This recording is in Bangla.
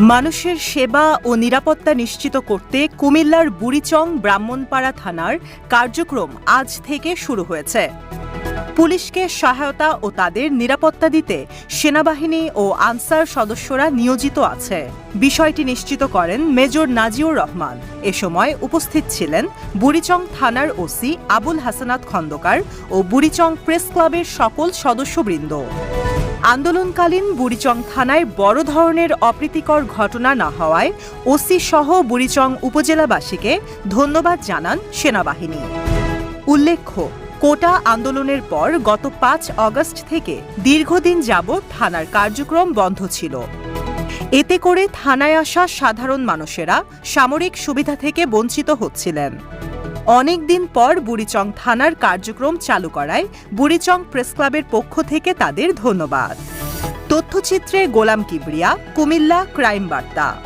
মানুষের সেবা ও নিরাপত্তা নিশ্চিত করতে কুমিল্লার বুড়িচং ব্রাহ্মণপাড়া থানার কার্যক্রম আজ থেকে শুরু হয়েছে। পুলিশকে সহায়তা ও তাদের নিরাপত্তা দিতে সেনাবাহিনী ও আনসার সদস্যরা নিয়োজিত আছে। বিষয়টি নিশ্চিত করেন মেজর নাজিউর রহমান। এ সময় উপস্থিত ছিলেন বুড়িচং থানার ওসি আবুল হাসানাত খন্দকার ও বুড়িচং প্রেস ক্লাবের সকল সদস্যবৃন্দ। আন্দোলনকালীন বুড়িচং থানায় বড় ধরনের অপ্রীতিকর ঘটনা না হওয়ায় ওসি সহ বুড়িচং উপজেলাবাসীকে ধন্যবাদ জানান সেনাবাহিনী। উল্লেখ্য, কোটা আন্দোলনের পর গত পাঁচ অগস্ট থেকে দীর্ঘদিন যাবৎ থানার কার্যক্রম বন্ধ ছিল। এতে করে থানায় আসা সাধারণ মানুষেরা সামরিক সুবিধা থেকে বঞ্চিত হচ্ছিলেন। অনেক দিন পর বুড়িচং থানার কার্যক্রম চালু করায় বুড়িচং প্রেস ক্লাবের পক্ষ থেকে তাদের ধন্যবাদ। তথ্যচিত্রে গোলাম কিবরিয়া, কুমিল্লা, ক্রাইম বার্তা।